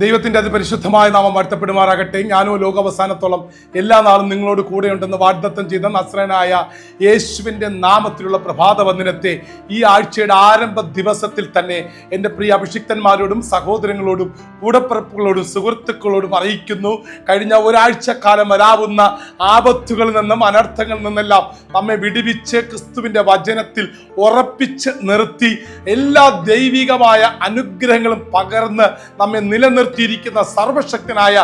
ദൈവത്തിന്റെ അതിപരിശുദ്ധമായ നാമം വാഴ്ത്തപ്പെടുമാറാകട്ടെ. ഞാനോ ലോകാവസാനത്തോളം എല്ലാ നാളും നിങ്ങളോട് കൂടെയുണ്ടെന്ന് വാഗ്ദത്തം ചെയ്ത നസ്രനായ യേശുവിന്റെ നാമത്തിലുള്ള പ്രഭാത വന്ദനത്തെ ഈ ആഴ്ചയുടെ ആരംഭ ദിവസത്തിൽ തന്നെ എന്റെ പ്രിയ അഭിഷിക്തന്മാരോടും സഹോദരങ്ങളോടും കൂടപ്പിറപ്പുകളോടും സുഹൃത്തുക്കളോടും അറിയിക്കുന്നു. കഴിഞ്ഞ ഒരാഴ്ച കാലം വരാവുന്ന ആപത്തുകളിൽ നിന്നും അനർത്ഥങ്ങളിൽ നിന്നെല്ലാം നമ്മെ വിടുവിച്ച് ക്രിസ്തുവിന്റെ വചനത്തിൽ ഉറപ്പിച്ച് നിർത്തി എല്ലാ ദൈവികമായ അനുഗ്രഹങ്ങളും പകർന്ന് നമ്മെ നിലനിർത്തിയിരിക്കുന്ന സർവശക്തനായ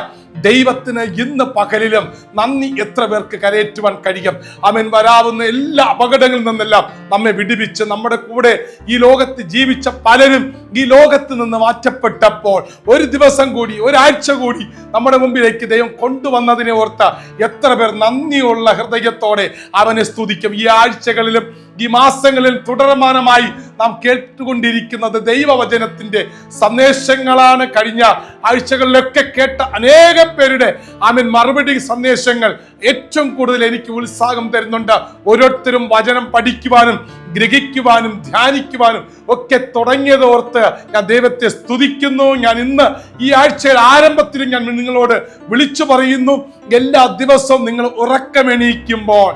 ദൈവത്തിന് ഇന്ന് പകലിലും നന്ദി എത്ര പേർക്ക് കരയേറ്റുവാൻ കഴിയും? അവൻ വരാവുന്ന എല്ലാ അപകടങ്ങളിൽ നിന്നെല്ലാം നമ്മെ വിടുവിച്ച് നമ്മുടെ കൂടെ ഈ ലോകത്ത് ജീവിച്ച പലരും ഈ ലോകത്ത് നിന്ന് മാറ്റപ്പെട്ടപ്പോൾ ഒരു ദിവസം കൂടി ഒരാഴ്ച കൂടി നമ്മുടെ മുമ്പിലേക്ക് ദൈവം കൊണ്ടുവന്നതിനെ ഓർത്ത് എത്ര പേർ നന്ദിയുള്ള ഹൃദയത്തോടെ അവനെ സ്തുതിക്കും. ഈ ആഴ്ചകളിലും ഈ മാസങ്ങളിലും തുടർമാനമായി നാം കേട്ടുകൊണ്ടിരിക്കുന്നത് ദൈവവചനത്തിന്റെ സന്ദേശങ്ങളാണ്. കഴിഞ്ഞ ആഴ്ചകളിലൊക്കെ കേട്ട അനേകം പേരുടെ ആമിൻ മറുപടി സന്ദേശങ്ങൾ ഏറ്റവും കൂടുതൽ എനിക്ക് ഉത്സാഹം തരുന്നുണ്ട്. ഓരോരുത്തരും വചനം പഠിക്കുവാനും ഗ്രഹിക്കുവാനും ധ്യാനിക്കുവാനും ഒക്കെ തുടങ്ങിയതോർത്ത് ഞാൻ ദൈവത്തെ സ്തുതിക്കുന്നു. ഞാൻ ഇന്ന് ഈ ആഴ്ചയുടെ ആരംഭത്തിലും ഞാൻ നിങ്ങളോട് വിളിച്ചു പറയുന്നു. എല്ലാ ദിവസവും നിങ്ങൾ ഉറക്കമെണീക്കുമ്പോൾ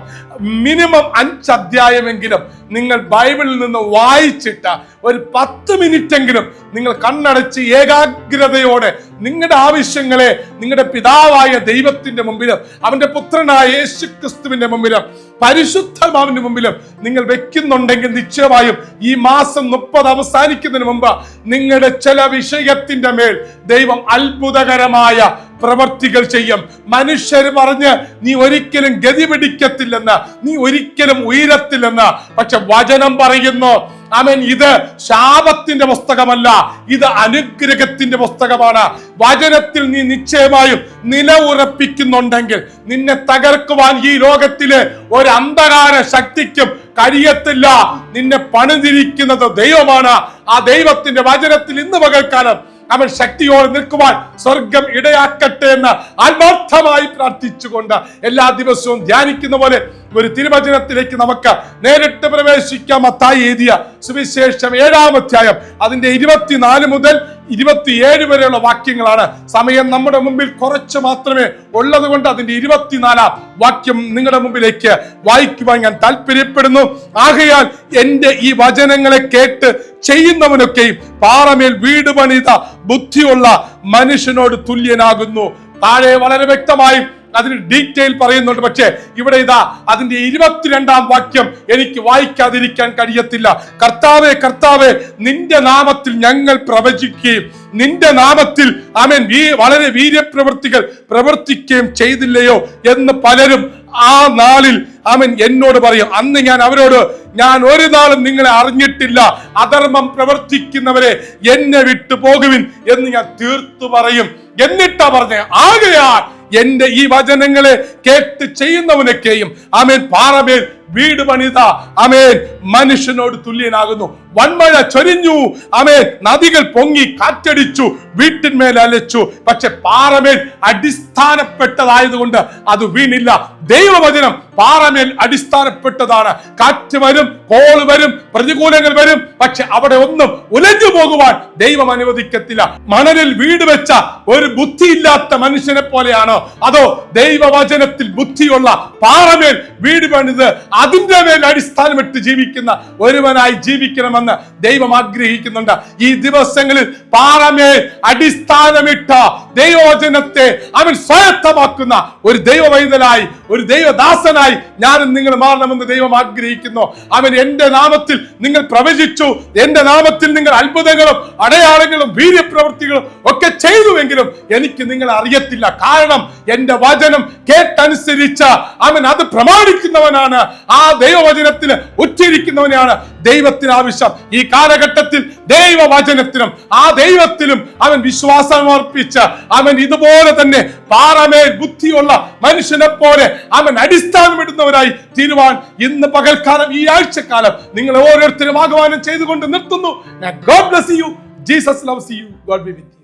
മിനിമം അഞ്ച് അധ്യായമെങ്കിലും നിങ്ങൾ ബൈബിളിൽ നിന്ന് വായിച്ചിട്ട ഒരു പത്ത് മിനിറ്റെങ്കിലും നിങ്ങൾ കണ്ണടച്ച് ഏകാഗ്രതയോടെ നിങ്ങളുടെ ആവശ്യങ്ങളെ നിങ്ങളുടെ പിതാവായ ദൈവത്തിന്റെ മുമ്പിലും അവന്റെ പുത്രനായ യേശു ക്രിസ്തുവിന്റെ മുമ്പിലും പരിശുദ്ധമാവിന്റെ മുമ്പിലും നിങ്ങൾ വെക്കുന്നുണ്ടെങ്കിൽ നിശ്ചയമായും ഈ മാസം മുപ്പത് അവസാനിക്കുന്നതിന് മുമ്പ് നിങ്ങളുടെ ചില വിഷയത്തിന്റെ മേൽ ദൈവം അത്ഭുതകരമായ പ്രവർത്തികൾ ചെയ്യും. മനുഷ്യർ പറഞ്ഞ് നീ ഒരിക്കലും ഗതി പിടിക്കത്തില്ലെന്ന് നീ ഒരിക്കലും ഉയരത്തില്ലെന്ന് പക്ഷെ വചനം പറയുന്നു. ആമേൻ. ഇത് ശാപത്തിന്റെ പുസ്തകമല്ല ഇത് അനുഗ്രഹത്തിന്റെ പുസ്തകമാണ്. വചനത്തിൽ നീ നിശ്ചയമായും നില ഉറപ്പിക്കുന്നുണ്ടെങ്കിൽ നിന്നെ തകർക്കുവാൻ ഈ ലോകത്തിലെ ഒരു അന്ധകാര ശക്തിക്കും കഴിയത്തില്ല. നിന്നെ പണിതിരിക്കുന്നത് ദൈവമാണ്. ആ ദൈവത്തിന്റെ വചനത്തിൽ ഇന്ന് പകൽക്കാലം അവൻ ശക്തിയോടെ നിൽക്കുവാൻ സ്വർഗം ഇടയാക്കട്ടെ എന്ന് ആത്മാർത്ഥമായി പ്രാർത്ഥിച്ചുകൊണ്ട് എല്ലാ ദിവസവും ധ്യാനിക്കുന്ന പോലെ ഒരു തിരുവചനത്തിലേക്ക് നമുക്ക് നേരിട്ട് പ്രവേശിക്കാം. മത്തായി എഴുതിയ സുവിശേഷം ഏഴാം അധ്യായം അതിന്റെ ഇരുപത്തിനാല് മുതൽ ഇരുപത്തിയേഴ് വരെയുള്ള വാക്യങ്ങളാണ്. സമയം നമ്മുടെ മുമ്പിൽ കുറച്ച് മാത്രമേ ഉള്ളത് കൊണ്ട് അതിന്റെ ഇരുപത്തിനാലാം വാക്യം നിങ്ങളുടെ മുമ്പിലേക്ക് വായിക്കുവാൻ ഞാൻ താല്പര്യപ്പെടുന്നു. ആകയാൽ എന്റെ ഈ വചനങ്ങളെ കേട്ട് ചെയ്യുന്നവനൊക്കെയും പാറമേൽ വീട് പണിത ബുദ്ധിയുള്ള മനുഷ്യനോട് തുല്യനാകുന്നു. താഴെ വളരെ വ്യക്തമായും അതിന് ഡീറ്റെയിൽ പറയുന്നുണ്ട്. പക്ഷേ ഇവിടെ ഇതാ അതിന്റെ ഇരുപത്തിരണ്ടാം വാക്യം എനിക്ക് വായിക്കാതിരിക്കാൻ കഴിയത്തില്ല. കർത്താവെ കർത്താവെ നിന്റെ നാമത്തിൽ ഞങ്ങൾ പ്രവചിക്കുകയും നിന്റെ നാമത്തിൽ ആമേൻ വീ വളരെ വീര്യപ്രവൃത്തികൾ പ്രവർത്തിക്കുകയും ചെയ്തില്ലയോ എന്ന് പലരും ആ നാളിൽ അവൻ എന്നോട് പറയും. അന്ന് ഞാൻ അവരോട് ഞാൻ ഒരു നാളും നിങ്ങളെ അറിഞ്ഞിട്ടില്ല. അധർമ്മം പ്രവർത്തിക്കുന്നവരെ എന്നെ വിട്ടു പോകുവിൻ എന്ന് ഞാൻ തീർത്തു പറയും. എന്നിട്ടാ പറഞ്ഞേ ആകയാൽ എന്റെ ഈ വചനങ്ങളെ കേട്ട് ചെയ്യുന്നവനൊക്കെയും. ആമേൻ. പാറമേൽ വീട് പണിത. അമേൻ മനുഷ്യനോട് തുല്യനാകുന്നു. വൻമഴ ചൊരിഞ്ഞു. ആമേൻ. നദികൾ പൊങ്ങി കാറ്റടിച്ചു. വീട്ടിന്മേൽ അലച്ചു. പക്ഷെ പാറമേൽ അടിസ്ഥാനപ്പെട്ടതായതുകൊണ്ട് അത് വീണില്ല. ദൈവവചനം പാറമേൽ അടിസ്ഥാനപ്പെട്ടതാണ്. കാറ്റ് വരും കോൾ വരും പ്രതികൂലങ്ങൾ വരും. പക്ഷെ അവിടെ ഒന്നും ഉലഞ്ഞു പോകുവാൻ ദൈവം അനുവദിക്കത്തില്ല. മണലിൽ വീട് വെച്ച ഒരു ബുദ്ധിയില്ലാത്ത മനുഷ്യനെ പോലെയാണോ? അതോ ദൈവവചനത്തിൽ ബുദ്ധിയുള്ള പാറമേൽ വീട് പണിത് അതിന്റെ മേൽ അടിസ്ഥാനമിട്ട് ജീവിക്കുന്ന ഒരുവനായി ജീവിക്കണമെന്ന് ദൈവം ആഗ്രഹിക്കുന്നുണ്ട്. ഈ ദിവസങ്ങളിൽ പാറമേൽ അടിസ്ഥാനമിട്ട ദൈവവചനത്തെ അവൻ സ്വായത്തമാക്കുന്ന ഒരു ദൈവവൈതലായി ഒരു ദൈവദാസനായി ഞാനും നിങ്ങൾ മാറണമെന്ന് ദൈവം ആഗ്രഹിക്കുന്നു. അവൻ എന്റെ നാമത്തിൽ നിങ്ങൾ പ്രവചിച്ചു എന്റെ നാമത്തിൽ നിങ്ങൾ അത്ഭുതങ്ങളും അടയാളങ്ങളും വീര്യപ്രവൃത്തികളും ഒക്കെ ചെയ്തുവെങ്കിലും എനിക്ക് നിങ്ങൾ അറിയത്തില്ല. കാരണം എന്റെ വചനം കേട്ടനുസരിച്ച അവൻ അത് പ്രമാണിക്കുന്നവനാണ്. ആ ദൈവവചനത്തിന് ഉച്ചരിക്കുന്നവനാണ് ദൈവത്തിന് ആവശ്യം ഈ കാലഘട്ടത്തിൽ ദൈവവചനത്തിനും ആ ദൈവത്തിലും അവൻ വിശ്വാസമർപ്പിച്ച് അവൻ ഇതുപോലെ തന്നെ പാറമേൽ ബുദ്ധിയുള്ള മനുഷ്യനെ പോലെ അവൻ അടിസ്ഥാനമിടുന്നവരായി തീരുവാൻ ഇന്ന് പകൽക്കാലം ഈ ആഴ്ചക്കാലം നിങ്ങൾ ഓരോരുത്തരും ആഹ്വാനം ചെയ്തുകൊണ്ട് നിർത്തുന്നു. God bless you Jesus loves you God be with